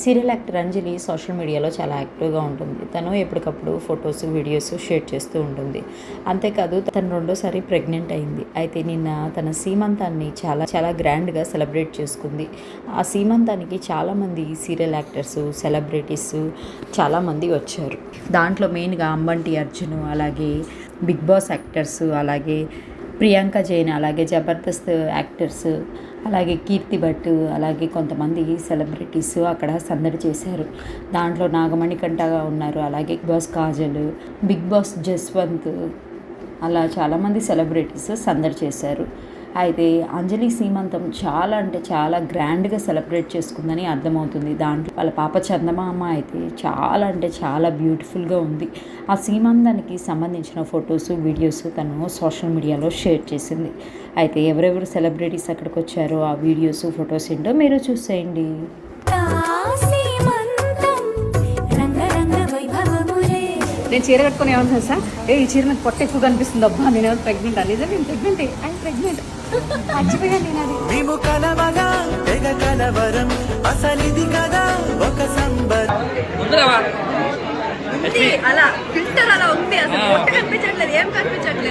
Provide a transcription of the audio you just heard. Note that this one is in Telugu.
సీరియల్ యాక్టర్ అంజలి సోషల్ మీడియాలో చాలా యాక్టివ్గా ఉంటుంది. తను ఎప్పటికప్పుడు ఫొటోస్ వీడియోస్ షేర్ చేస్తూ ఉంటుంది. అంతేకాదు తను రెండోసారి ప్రెగ్నెంట్ అయింది. అయితే నిన్న తన సీమంతాన్ని చాలా చాలా గ్రాండ్గా సెలబ్రేట్ చేసుకుంది. ఆ సీమంతానికి చాలామంది సీరియల్ యాక్టర్స్ సెలబ్రిటీస్ చాలామంది వచ్చారు. దాంట్లో మెయిన్గా అంబంటి అర్జున్ అలాగే బిగ్ బాస్ యాక్టర్స్ అలాగే ప్రియాంక జైన్ అలాగే జబర్దస్త్ యాక్టర్స్ అలాగే కీర్తి భట్ అలాగే కొంతమంది సెలబ్రిటీస్ అక్కడ సందడి చేశారు. దాంట్లో నాగమణి కంటగా ఉన్నారు అలాగే Bigg Boss Kajal Bigg Boss Jaswanth అలా చాలామంది సెలబ్రిటీస్ సందడి చేశారు. అయితే అంజలి సీమంతం చాలా అంటే చాలా గ్రాండ్గా సెలబ్రేట్ చేసుకుందని అర్థమవుతుంది. దాంట్లో వాళ్ళ పాప చందమామ అయితే చాలా అంటే చాలా బ్యూటిఫుల్గా ఉంది. ఆ సీమంతానికి సంబంధించిన ఫొటోస్ వీడియోస్ తను సోషల్ మీడియాలో షేర్ చేసింది. అయితే ఎవరెవరు సెలబ్రిటీస్ అక్కడికి వచ్చారో ఆ వీడియోస్ ఫొటోస్ ఏంటో మీరు చూసేయండి. నేను చీర కట్టుకుని ఏమన్నా తెలుసా? ఏ ఈ చీర నాకు పొట్ట ఎక్కువ కనిపిస్తుంది అబ్బా నేను ఎవరు ప్రెగ్నెంట్ అనేది నేను ప్రెగ్నెంట్ ఐ ప్రెగ్నెంట్ మర్చిపోయాను నేను అది. మేము కలవగా తెగ కలవరం అసలిది కదా ఒక సంబరం అలా ఫిల్టర్ అలా ఉంది అసలు పొట్ట కనిపించట్లేదు ఏం కనిపించట్లేదు.